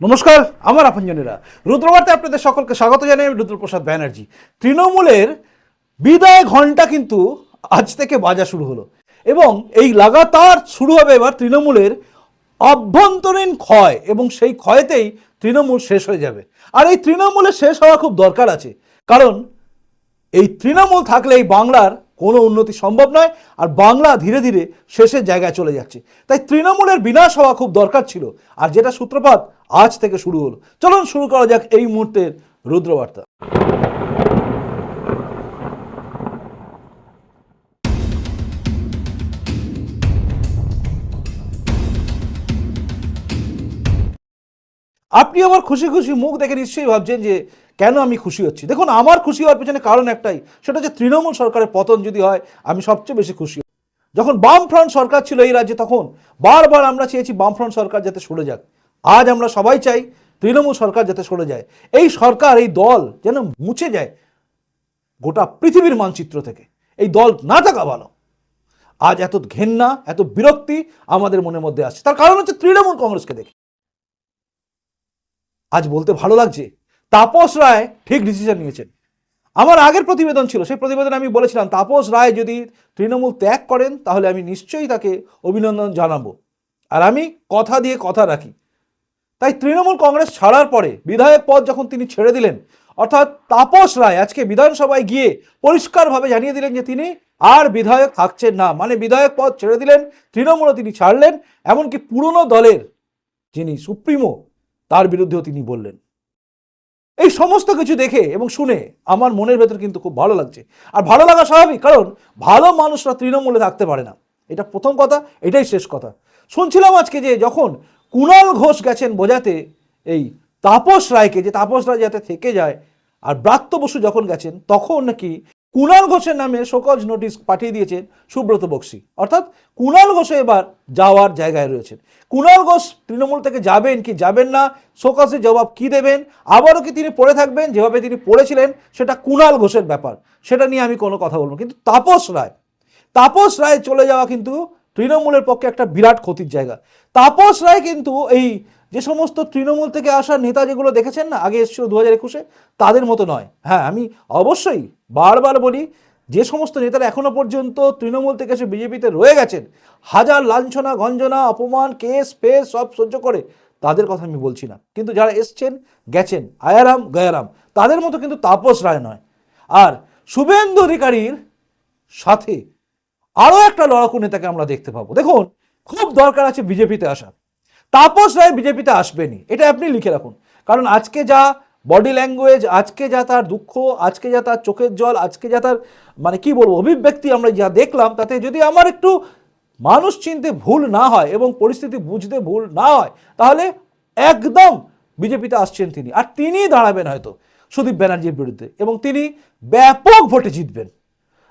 নমস্কার, আমার আপনজনেরা। রুদ্রবার্তায় আপনাদের সকলকে স্বাগত জানাই আমি রুদ্রপ্রসাদ ব্যানার্জি। তৃণমূলের বিদায় ঘণ্টা কিন্তু আজ থেকে বাজা শুরু হলো। এবং এই লাগাতার শুরু হবে এবার তৃণমূলের অভ্যন্তরীণ ক্ষয়, এবং সেই ক্ষয়তেই তৃণমূল শেষ হয়ে যাবে। আর এই তৃণমূলের শেষ হওয়া খুব দরকার আছে। কারণ এই তৃণমূল থাকলে এই বাংলার কোনো উন্নতি সম্ভব নয়, আর বাংলা ধীরে ধীরে শেষের জায়গায় চলে যাচ্ছে। তাই তৃণমূলের বিনাশ হওয়া খুব দরকার ছিল, আর যেটা সূত্রপাত আজ থেকে শুরু হলো। চলুন শুরু করা যাক এই মুহূর্তের রুদ্রবার্তা। আপনি আমার খুশি খুশি মুখ দেখে নিশ্চয়ই ভাবছেন যে কেন আমি খুশি হচ্ছি? দেখুন, আমার খুশি হওয়ার পেছনে কারণ একটাই, সেটা হচ্ছে তৃণমূল সরকারের পতন যদি হয়, আমি সবচেয়ে বেশি খুশি। যখন বামফ্রন্ট সরকার ছিল এই রাজ্যে, তখন বারবার আমরা চেয়েছি বামফ্রন্ট সরকার যাতে সরে যাক। আজ আমরা সবাই চাই তৃণমূল সরকার যাতে সরে যায়। এই সরকার, এই দল যেন মুছে যায় গোটা পৃথিবীর মানচিত্র থেকে। এই দল না থাকা ভালো। আজ এত ঘেন্না, এত বিরক্তি আমাদের মনের মধ্যে আসছে। তার কারণ হচ্ছে তৃণমূল কংগ্রেসকে দেখে। আজ বলতে ভালো লাগছে। তাপস রায় ঠিক ডিসিশন নিয়েছেন। আমার আগের প্রতিবেদন ছিল, সেই প্রতিবেদনে আমি বলেছিলাম, তাপস রায় যদি তৃণমূল ত্যাগ করেন, তাহলে আমি নিশ্চয়ই তাকে অভিনন্দন জানাব। আর আমি কথা দিয়ে কথা রাখি। তাই তৃণমূল কংগ্রেস ছাড়ার পরে বিধায়ক পদ যখন তিনি ছেড়ে দিলেন, অর্থাৎ তাপস রায় আজকে বিধানসভায় গিয়ে পরিষ্কারভাবে জানিয়ে দিলেন যে তিনি আর বিধায়ক থাকছেন না। মানে বিধায়ক পদ ছেড়ে দিলেন, তৃণমূলও তিনি ছাড়লেন, এমনকি পুরনো দলের যিনি সুপ্রিমো তার বিরুদ্ধেও তিনি বললেন। এই সমস্ত কিছু দেখে এবং শুনে আমার মনের ভেতর কিন্তু খুব ভালো লাগছে। আর ভালো লাগা স্বাভাবিক, কারণ ভালো মানুষরা তৃণমূলে থাকতে পারে না। এটা প্রথম কথা, এটাই শেষ কথা। শুনছিলাম আজকে যে যখন কুণাল ঘোষ গেছেন বোঝাতে, এই তাপস রায়কে, যে তাপস রায় যাতে থেকে যায়, আর ব্রাত্য বসু যখন গেছেন, তখন নাকি কুণাল ঘোষের নামে শোকজ নোটিশ পাঠিয়ে দিয়েছেন সুব্রত বক্সি। অর্থাৎ কুণাল ঘোষও এবার যাওয়ার জায়গায় রয়েছেন। কুণাল ঘোষ তৃণমূল থেকে যাবেন কি যাবেন না, শোকজের জবাব কি দেবেন, আবারও কি তিনি পড়ে থাকবেন, যেভাবে তিনি পড়েছিলেন, সেটা কুণাল ঘোষের ব্যাপার। সেটা নিয়ে আমি কোনো কথা বলব। কিন্তু তাপস রায় তাপস রায় চলে যাওয়া কিন্তু তৃণমূলের পক্ষে একটা বিরাট ক্ষতির জায়গা। তাপস রায় কিন্তু এই যে সমস্ত তৃণমূল থেকে আসা নেতা যেগুলো দেখেছেন না, আগে এসেছিল দু হাজার একুশে, তাদের মতো নয়। হ্যাঁ আমি অবশ্যই বারবার বলি, যে সমস্ত নেতারা এখনও পর্যন্ত তৃণমূল থেকে এসে বিজেপিতে রয়ে গেছেন, হাজার লাঞ্ছনা, গঞ্জনা, অপমান, কেস, ফেস, সব সহ্য করে, তাদের কথা আমি বলছি না। কিন্তু যারা এসছেন, গেছেন, আয়ারাম, গয়ারাম, তাদের মতো কিন্তু তাপস রায় নয়। আর শুভেন্দু অধিকারীর সাথে আরও একটা লড়াকু নেতাকে আমরা দেখতে পাবো। দেখুন, খুব দরকার আছে বিজেপিতে আসা তাপস রায় বিজেপিতে আসবেনি এটা আপনি লিখে রাখুন। কারণ আজকে যা বডি ল্যাঙ্গুয়েজ, আজকে যা তার দুঃখ, আজকে যা তার চোখের জল, আজকে যা তার মানে কি বলব, অভিব্যক্তি আমরা যা দেখলাম, তাতে যদি আমার একটু মানুষ চিনতে ভুল না হয় এবং পরিস্থিতি বুঝতে ভুল না হয়, তাহলে একদম বিজেপিতে আসছেন তিনি। আর তিনি দাঁড়াবেন হয়তো সুদীপ ব্যানার্জির বিরুদ্ধে এবং তিনি ব্যাপক ভোটে জিতবেন।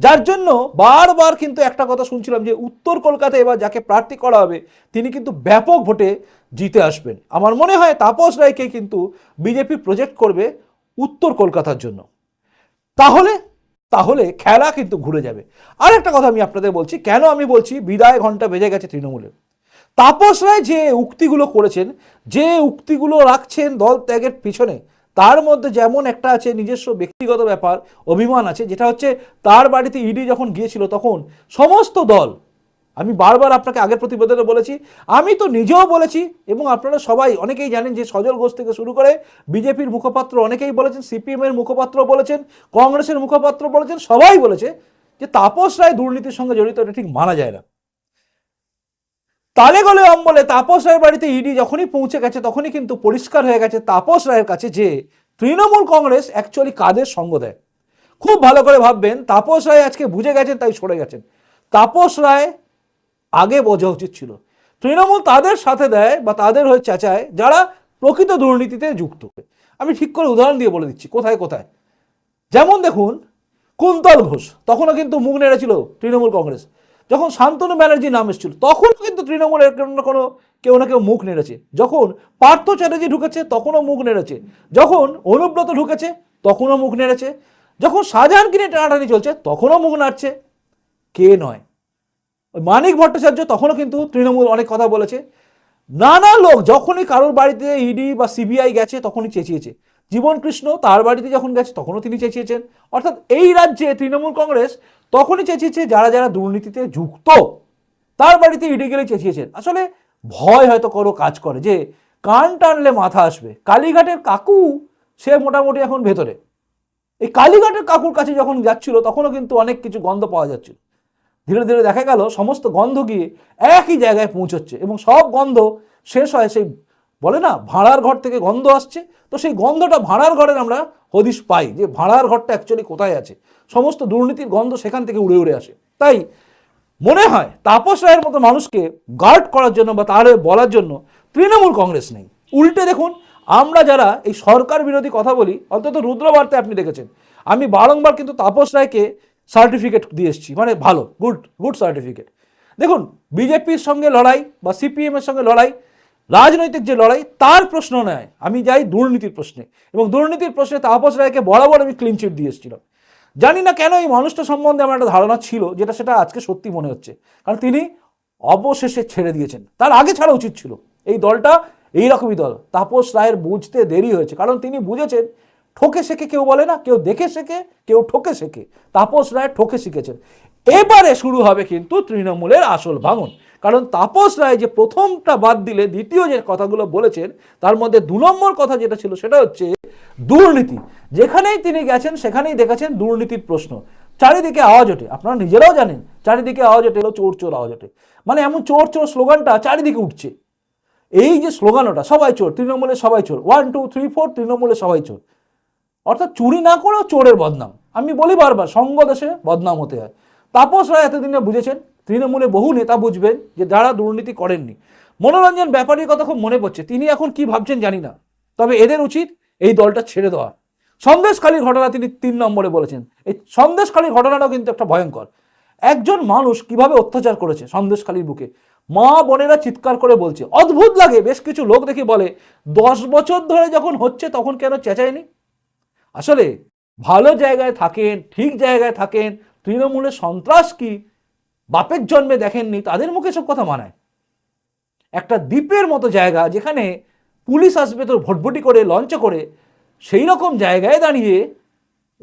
যার জন্য বারবার কিন্তু একটা কথা শুনছিলাম যে উত্তর কলকাতায় এবার যাকে প্রার্থী করা হবে, তিনি কিন্তু ব্যাপক ভোটে জিতে আসবেন। আমার মনে হয় তাপস রায়কে কিন্তু বিজেপি প্রজেক্ট করবে উত্তর কলকাতার জন্য। তাহলে তাহলে খেলা কিন্তু ঘুরে যাবে। আর একটা কথা আমি আপনাদের বলছি, কেন আমি বলছি বিদায় ঘণ্টা বেজে গেছে তৃণমূলের? তাপস রায় যে উক্তিগুলো করেছেন, যে উক্তিগুলো রাখছেন দল ত্যাগের পিছনে তার মধ্যে যেমন একটা আছে নিজস্ব ব্যক্তিগত ব্যাপার, অভিমান আছে, যেটা হচ্ছে তার বাড়িতে ইডি যখন গিয়েছিল তখন সমস্ত দল, আমি বারবার আপনাকে আগের প্রতিবেদনে বলেছি, আমি তো নিজেও বলেছি এবং আপনারা সবাই অনেকেই জানেন যে সজল ঘোষ থেকে শুরু করে বিজেপির মুখপাত্র অনেকেই বলেছেন সিপিএম এর মুখপাত্র বলেছেন, কংগ্রেসের মুখপাত্র বলেছেন, সবাই বলেছে যে তাপস রায় দুর্নীতির সঙ্গে জড়িত, এটা ঠিক মানা যায় না। তালে গলে অম্বলে তাপস রায়ের বাড়িতে ইডি যখনই পৌঁছে গেছে, তখনই কিন্তু পরিষ্কার হয়ে গেছে তাপস রায়ের কাছে যে তৃণমূল কংগ্রেস অ্যাকচুয়ালি কাদের সঙ্গ দেয়। খুব ভালো করে ভাববেন, তাপস রায় আজকে বুঝে গেছেন, তাই সরে গেছেন। তাপস রায় আগে বোঝা উচিত ছিল। তৃণমূল তাদের সাথে দেয় বা তাদের হয়ে চেঁচায়, যারা প্রকৃত দুর্নীতিতে যুক্ত। আমি ঠিক করে উদাহরণ দিয়ে বলে দিচ্ছি, কোথায় কোথায়? যেমন দেখুন, কুন্তল ঘোষ, তখনও কিন্তু মুখ নেড়েছিল তৃণমূল কংগ্রেস। যখন শান্তনু ব্যানার্জি নাম এসেছিল তখন কিন্তু তৃণমূলের কোনো কোনো কেউ না কেউ মুখ নেড়েছে। যখন পার্থ চ্যাটার্জি ঢুকেছে, তখনও মুখ নেড়েছে। যখন অনুব্রত ঢুকেছে, তখনও মুখ নেড়েছে। যখন শাহজাহানকে নিয়ে টানাটানি চলছে, তখনও মুখ নাড়ছে। কে নয়? ওই মানিক ভট্টাচার্য তখনও কিন্তু তৃণমূল অনেক কথা বলেছে। নানা লোক যখনই কারোর বাড়িতে ইডি বা সিবিআই গেছে, তখনই চেঁচিয়েছে। জীবন কৃষ্ণ তার বাড়িতে যখন গেছে, তখনও তিনি চেঁচিয়েছেন। অর্থাৎ এই রাজ্যে তৃণমূল কংগ্রেস তখনই চেঁচিয়েছে যারা যারা দুর্নীতিতে যুক্ত। তার বাড়িতে ইডি গেলে চেঁচিয়েছেন। আসলে ভয় হয়তো কোনো কাজ করে যে কান টানলে মাথা আসবে। কালীঘাটের কাকু, সে মোটামুটি এখন ভেতরে। এই কালীঘাটের কাকুর কাছে যখন যাচ্ছিল, তখনও কিন্তু অনেক কিছু গন্ধ পাওয়া যাচ্ছিল। ধীরে ধীরে দেখা গেল, সমস্ত গন্ধ গিয়ে একই জায়গায় পৌঁছচ্ছে এবং সব গন্ধ শেষ হয় সেই বলে না, ভাড়ার ঘর থেকে গন্ধ আসছে। তো সেই গন্ধটা ভাড়ার ঘরের আমরা হদিশ পাই যে ভাড়ার ঘরটা অ্যাকচুয়ালি কোথায় আছে। সমস্ত দুর্নীতির গন্ধ সেখান থেকে উড়ে উড়ে আসে। তাই মনে হয় তাপস রায়ের মতো মানুষকে গার্ড করার জন্য বা তাহলে বলার জন্য তৃণমূল কংগ্রেস নেই। উল্টে দেখুন, আমরা যারা এই সরকার বিরোধী কথা বলি, অন্তত রুদ্রবার্তে আপনি দেখেছেন। আমি বারংবার কিন্তু তাপস রায়কে সার্টিফিকেট দিয়ে এসেছি। মানে ভালো গুড গুড সার্টিফিকেট দেখুন, বিজেপির সঙ্গে লড়াই বা সিপিএমের সঙ্গে লড়াই রাজনৈতিক যে লড়াই, তার প্রশ্ন নয়। আমি যাই দুর্নীতির প্রশ্নে। এবং দুর্নীতির প্রশ্নে তাপস রায়কে বরাবর আমি ক্লিন চিট দিয়ে এসেছিলাম। জানি না কেন এই মানুষটা সম্বন্ধে আমার একটা ধারণা ছিল, যেটা সেটা আজকে সত্যি মনে হচ্ছে। কারণ তিনি অবশেষে ছেড়ে দিয়েছেন। তার আগে ছাড়া উচিত ছিল। এই দলটা এইরকমই দল। তাপস রায়ের বুঝতে দেরি হয়েছে। কারণ তিনি বুঝেছেন, ঠকে শেখে কেউ বলে না, কেউ দেখে শেখে, কেউ ঠকে শেখে। তাপস রায় ঠকে শিখেছেন। এবারে শুরু হবে কিন্তু তৃণমূলের আসল ভাঙন। কারণ তাপস রায় যে প্রথমটা বাদ দিলে, দ্বিতীয় যে কথাগুলো বলেছেন, তার মধ্যে দু নম্বর কথা যেটা ছিল, সেটা হচ্ছে দুর্নীতি। যেখানেই তিনি গেছেন, সেখানেই দেখেছেন দুর্নীতির প্রশ্ন। চারিদিকে আওয়াজ ওঠে, আপনারা নিজেরাও জানেন, চারিদিকে আওয়াজ ওঠে চোর চোর আওয়াজ ওঠে। মানে এমন চোর চোর স্লোগানটা চারিদিকে উঠছে। এই যে স্লোগান ওটা সবাই চোর তৃণমূলে সবাই চোর। ওয়ান টু থ্রি ফোর তৃণমূলে সবাই চোর। অর্থাৎ চুরি না করেও চোরের বদনাম। আমি বলি বারবার, সঙ্গ দেশে বদনাম হতে হয়। তাপস রায় এতদিনে বুঝেছেন, তৃণমূলে বহু নেতা বুঝবেন যে যারা দুর্নীতি করেননি। মনোরঞ্জন ব্যাপারীর কথা খুব মনে পড়ছে, তিনি এখন কি ভাবছেন জানি না। তবে এদের উচিত এই দলটা ছেড়ে দেওয়া। সন্দেশখালীর ঘটনা তিনি তিন নম্বরে বলেছেন। এই সন্দেশখালীর ঘটনাটাও কিন্তু একটা ভয়ঙ্কর। একজন মানুষ কীভাবে অত্যাচার করেছে সন্দেশখালীর বুকে? মা বোনেরা চিৎকার করে বলছে, অদ্ভুত লাগে, বেশ কিছু লোক দেখি বলে, দশ বছর ধরে যখন হচ্ছে তখন কেন চেঁচায়নি? আসলে ভালো জায়গায় থাকেন, ঠিক জায়গায় থাকেন তৃণমূলের সন্ত্রাস কি? বাপের জন্মে দেখেননি, তাদের মুখে সব কথা মানায়। একটা দ্বীপের মতো জায়গা যেখানে পুলিশ আসবে তোর ভটভটি করে, লঞ্চ করে, সেই রকম জায়গায় দাঁড়িয়ে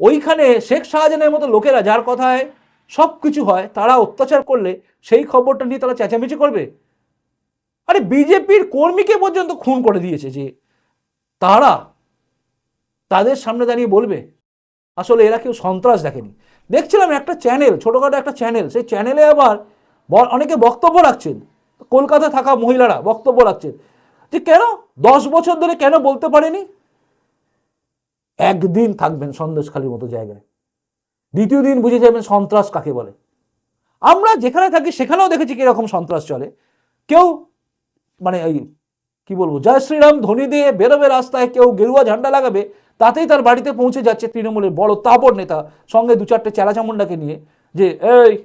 ওইখানে শেখ শাহজাহানের মতো লোকেরা যার কথায় সব কিছু হয়, তারা অত্যাচার করলে সেই খবরটা নিয়ে তারা চেঁচামেচি করবে? আরে বিজেপির কর্মীকে পর্যন্ত খুন করে দিয়েছে যে তারা তাদের সামনে দাঁড়িয়ে বলবে, আসলে এরা কেউ সন্ত্রাস দেখেনি। দেখছিলাম একটা চ্যানেল ছোটোখাটো একটা চ্যানেল সেই চ্যানেলে আবার অনেকে বক্তব্য রাখছেন। কলকাতায় থাকা মহিলারা বক্তব্য রাখছেন যে কেন দশ বছর ধরে কেন বলতে পারেনি? একদিন থাকবেন সন্দেশখালির মতো জায়গায়। দ্বিতীয় দিন বুঝে যাবেন সন্ত্রাস কাকে বলে। আমরা যেখানে থাকি সেখানেও দেখেছি কীরকম সন্ত্রাস চলে। কেউ মানে ওই কি বলব, জয় শ্রীরাম ধ্বনি দিয়ে বেরোবে রাস্তায়, কেউ গেরুয়া ঝান্ডা লাগাবে তাতেই তার বাড়িতে পৌঁছে যাচ্ছে তৃণমূলের বড় তাপর নেতা, সঙ্গে দু চারটে চেলাচামুন্ডাকে নিয়ে, যে, এই,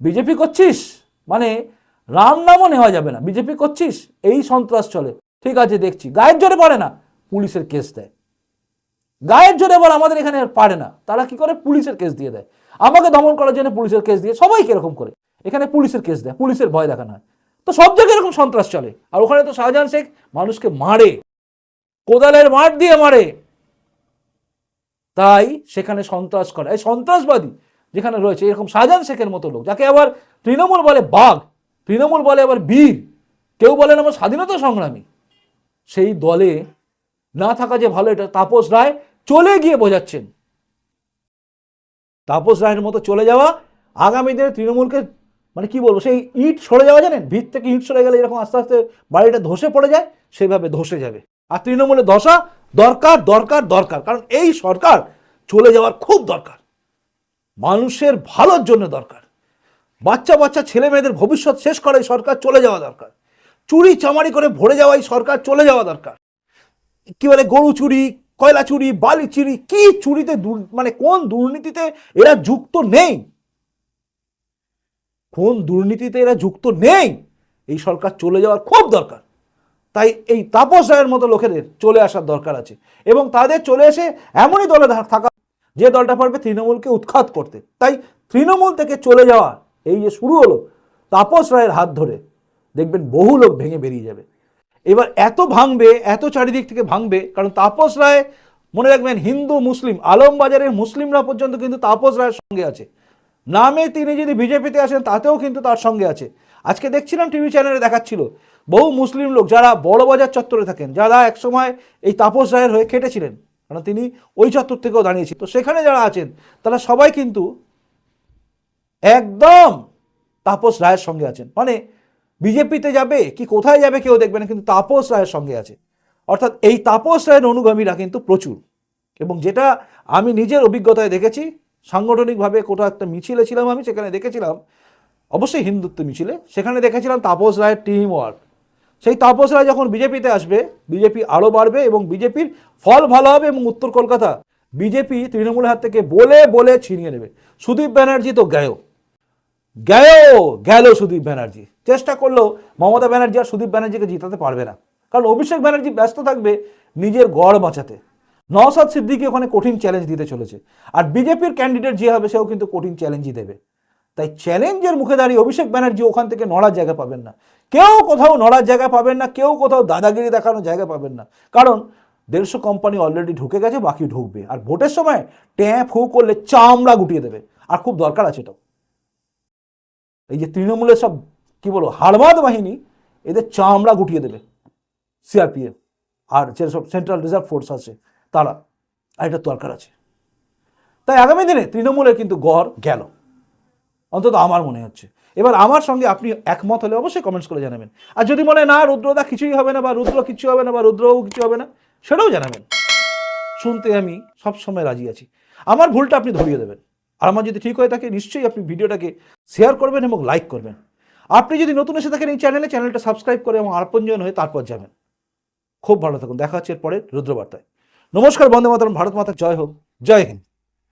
বিজেপি করছিস? মানে রাম নামও নেওয়া যাবে না, বিজেপি করছিস? এই সন্ত্রাস চলে। ঠিক আছে, দেখছি। গায়ের জোরে পারে না? পুলিশের কেস দেয়। গায়ের জোরে আবার আমাদের এখানে পারে না। তারা কি করে? পুলিশের কেস দিয়ে দেয়। আমাকে দমন করার জন্য পুলিশের কেস দিয়ে, সবাই এরকম করে? এখানে পুলিশের কেস দেয়, পুলিশের ভয় দেখানো হয়। তো সব জায়গায় এরকম সন্ত্রাস চলে। আর ওখানে তো শাহজাহান শেখ মানুষকে মারে। কোদালের মাঠ দিয়ে মারে। তাই সেখানে সন্ত্রাস করে। এই সন্ত্রাসবাদী যেখানে রয়েছে, এরকম শাহজাহান শেখের মতো লোক, যাকে আবার তৃণমূল বলে বাঘ, তৃণমূল বলে আবার বীর, কেউ বলেন আমার স্বাধীনতা সংগ্রামী, সেই দলে না থাকা যে ভালো, এটা তাপস রায় চলে গিয়ে বোঝাচ্ছেন। তাপস রায়ের মতো চলে যাওয়া আগামী দিনে তৃণমূলকে মানে কি বলব, সেই ইট সরে যাওয়া, জানেন? ভিত থেকে ইট সরে গেলে এরকম আস্তে আস্তে বাড়িটা ধসে পড়ে যায়, সেভাবে ধসে যাবে। আর তৃণমূলের ধসা দরকার দরকার দরকার। কারণ এই সরকার চলে যাওয়ার খুব দরকার। মানুষের ভালোর জন্য দরকার। বাচ্চা বাচ্চা, ছেলে মেয়েদের ভবিষ্যৎ শেষ করে এই সরকার চলে যাওয়া দরকার। চুরি, চামারি করে ভরে যাওয়া এই সরকার চলে যাওয়া দরকার। কি বলে গরু চুরি, কয়লা চুরি, বালি চুরি, কি চুরিতে মানে কোন দুর্নীতিতে এরা যুক্ত নেই? কোন দুর্নীতিতে এরা যুক্ত নেই? এই সরকার চলে যাওয়ার খুব দরকার। তাই এই তাপস রায়ের মতো লোকেদের চলে আসার দরকার আছে। এবং তাদের চলে এসে এমনই দলে থাকা যে দলটা পারবে তৃণমূলকে উৎখাত করতে। তাই তৃণমূল থেকে চলে যাওয়া এই যে শুরু হলো তাপস রায়ের হাত ধরে, দেখবেন বহু লোক ভেঙে বেরিয়ে যাবে। এবার এত ভাঙবে, এত চারিদিক থেকে ভাঙবে, কারণ তাপস রায়, মনে রাখবেন হিন্দু, মুসলিম, আলমবাজারের মুসলিমরা পর্যন্ত কিন্তু তাপস রায়ের সঙ্গে আছে। নামে তিনি যদি বিজেপিতে আসেন, তাতেও কিন্তু তার সঙ্গে আছে। আজকে দেখছিলাম টিভি চ্যানেলে দেখাচ্ছিল বহু মুসলিম লোক যারা বড়বাজার চত্বরে থাকেন, যারা একসময় এই তাপস রায়ের হয়ে খেটেছিলেন, কারণ তিনি ওই চত্বর থেকেও দাঁড়িয়েছি তো সেখানে যারা আছেন, তারা সবাই কিন্তু একদম তাপস রায়ের সঙ্গে আছেন। মানে বিজেপিতে যাবে কি কোথায় যাবে কেউ দেখবে না, কিন্তু তাপস রায়ের সঙ্গে আছে। অর্থাৎ এই তাপস রায়ের অনুগামীরা কিন্তু প্রচুর। এবং যেটা আমি নিজের অভিজ্ঞতায় দেখেছি, সাংগঠনিকভাবে কোথাও একটা মিছিলে ছিলাম আমি, সেখানে দেখেছিলাম অবশ্যই হিন্দুত্ব মিছিলে। সেখানে দেখেছিলাম তাপস রায়ের টিম ওয়ার্ক সেই তাপস রায় যখন বিজেপিতে আসবে, বিজেপি আরও বাড়বে এবং বিজেপির ফল ভালো হবে এবং উত্তর কলকাতা বিজেপি তৃণমূলের হাত থেকে বলে বলে ছিনিয়ে নেবে। সুদীপ ব্যানার্জি তো গেল গেল গেল সুদীপ ব্যানার্জি। চেষ্টা করলেও মমতা ব্যানার্জি আর সুদীপ ব্যানার্জিকে জিতাতে পারবে না। কারণ অভিষেক ব্যানার্জি ব্যস্ত থাকবে নিজের গড় বাঁচাতে। নওসাদ সিদ্দিকি ওখানে কঠিন চ্যালেঞ্জ দিতে চলেছে। আর বিজেপির ক্যান্ডিডেট যে হবে, সেও কিন্তু কঠিন চ্যালেঞ্জই দেবে। তাই চ্যালেঞ্জের মুখে দাঁড়িয়ে অভিষেক ব্যানার্জি ওখান থেকে নড়ার জায়গা পাবেন না। কেউ কোথাও নড়ার জায়গা পাবেন না, কেউ কোথাও দাদাগিরি দেখানোর জায়গা পাবেন না। কারণ দেড়শো কোম্পানি অলরেডি ঢুকে গেছে, বাকি ঢুকবে। আর ভোটের সময় ট্যাঁ, ফু করলে চামড়া গুটিয়ে দেবে। আর খুব দরকার আছে এটাও। এই যে তৃণমূলের সব, কি বলব, হাড়বাদ বাহিনী, এদের চামড়া গুটিয়ে দেবে সিআরপিএফ আর যেসব সেন্ট্রাল রিজার্ভ ফোর্স আছে, তারা। আর এটা দরকার আছে। তাই আগামী দিনে তৃণমূলের কিন্তু গড় গেল। অন্তত আমার মনে হচ্ছে। এবার আমার সঙ্গে আপনি একমত হলে অবশ্যই কমেন্টস করে জানাবেন। আর যদি মনে না, রুদ্রদা কিছুই হবে না বা রুদ্র কিছু হবে না বা রুদ্রবাবু কিছু হবে না, সেটাও জানাবেন। শুনতে আমি সবসময় রাজি আছি। আমার ভুলটা আপনি ধরিয়ে দেবেন। আর আমার যদি ঠিক হয়ে থাকে, নিশ্চয়ই আপনি ভিডিওটাকে শেয়ার করবেন এবং লাইক করবেন। আপনি যদি নতুন এসে থাকেন এই চ্যানেলে চ্যানেলটা সাবস্ক্রাইব করে এবং আপনজন হয়ে তারপর যাবেন। খুব ভালো থাকুন। দেখা হচ্ছে এরপরে রুদ্রবার্তায়। নমস্কার, বন্দে মাতরম। ভারত মাতা, জয় হোক। জয় হিন্দ।